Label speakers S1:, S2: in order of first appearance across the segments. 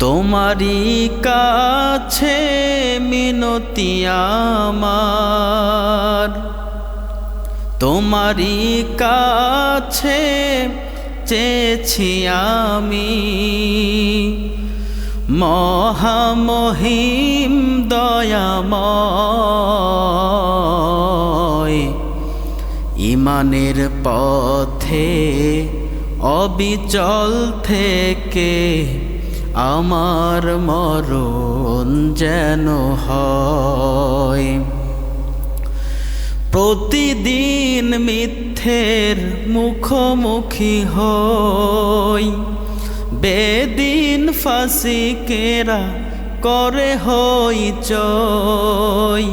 S1: তোমারই কাছে মিনতি আমার। তোমারই কাছে চেয়েছি আমি। মহামহিম দয়াময় ইমানের পথে অবিচল থেকে আমার মরণ যেন হয়। প্রতিদিন মিথ্যের মুখোমুখি হই। বেদিন ফাঁসিকেরা করে হই চই।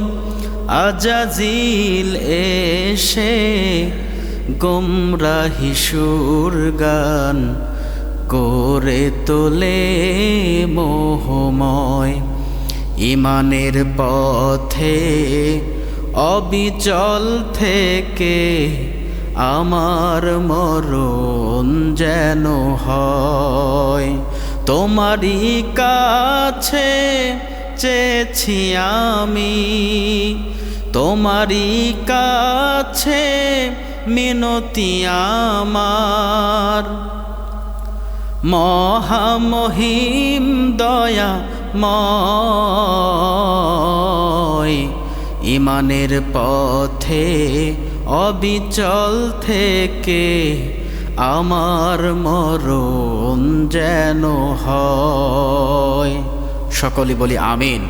S1: আজাজিল এসে গোমরাহি সুর গান করে তোলে মোহময়। ইমানের পথে অবিচল থেকে আমার মরণ যেন হয়। তোমারই কাছে চেয়েছি আমি। তোমারই কাছে মিনতি আমার। মহামহিম দয়া ময়। ইমানের পথে অবিচল থেকে আমার মরণ যেন হয়। সকলে বলি আমিন।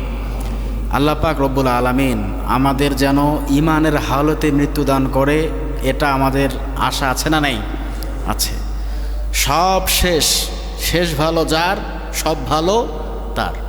S1: আল্লাহ পাক রব্বুল আলামিন আমাদের যেন ইমানের হালতে মৃত্যুদান করে, এটা আমাদের আশা আছে না নাই? আছে। সব শেষ শেষ ভালো যার সব ভালো তার।